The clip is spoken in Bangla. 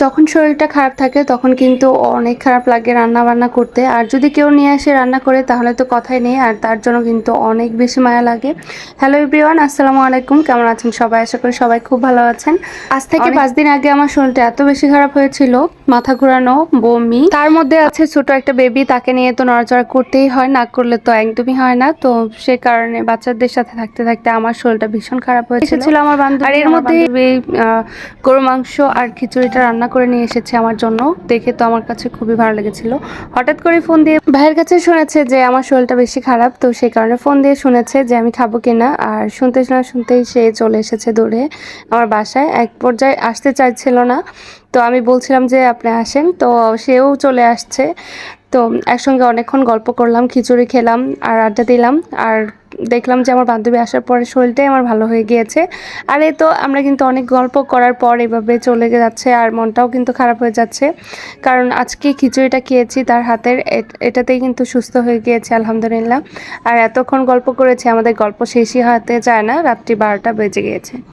যখন শরীরটা খারাপ থাকে তখন কিন্তু অনেক খারাপ লাগে রান্না বান্না করতে। আর যদি কেউ নিয়ে আসে রান্না করে তাহলে তো কথাই নেই। আর তার জন্য কিন্তু অনেক বেশি মায়া লাগে। হ্যালো এভরিওয়ান আসসালামু আলাইকুম। কেমন আছেন সবাই? আশা করি সবাই খুব ভালো আছেন। আজ থেকে পাঁচ দিন আগে আমার শরীরটা এত বেশি খারাপ হয়েছিল মাথা ঘোরানো বমি। তার মধ্যে আছে ছোট একটা বেবি তাকে নিয়ে তো নড়াচড়া করতেই হয় না করলে তো একদমই হয় না। তো সে কারণে বাচ্চাদের সাথে থাকতে থাকতে আমার শরীরটা ভীষণ খারাপ হয়েছিল। ছিল আমার বান্ধবী আর এর মধ্যে গরু মাংস আর খিচুড়িটা রান্না করে নিয়ে এসেছে আমার জন্য। দেখে তো আমার কাছে খুবই ভালো লেগেছিল। হঠাৎ করে ফোন দিয়ে ভাইয়ের কাছে শুনেছে যে আমার শরীরটা বেশি খারাপ, তো সেই কারণে ফোন দিয়ে শুনেছে যে আমি খাব কিনা। আর শুনতে না শুনতেই সে চলে এসেছে দূরে আমার বাসায়। এক পর্যায়ে আসতে চাইছিল না। তো আমি বলছিলাম যে, আপনি আসেন। তো সেও চলে আসছে। তো একসঙ্গে অনেকক্ষণ গল্প করলাম, খিচুড়ি খেলাম আর আড্ডা দিলাম। আর দেখলাম যে আমার বান্ধবী আসার পরে শরীরটাই আমার ভালো হয়ে গিয়েছে। আর এই তো আমরা কিন্তু অনেক গল্প করার পর এভাবে চলে যাচ্ছে আর মনটাও কিন্তু খারাপ হয়ে যাচ্ছে। কারণ আজকে খিচুড়িটা খেয়েছি তার হাতের, এট- এটাতেই কিন্তু সুস্থ হয়ে গিয়েছে, আলহামদুলিল্লাহ। আর এতক্ষণ গল্প করেছি, আমাদের গল্প শেষই হতে যায় না, রাত্রি বারোটা বেজে গিয়েছে।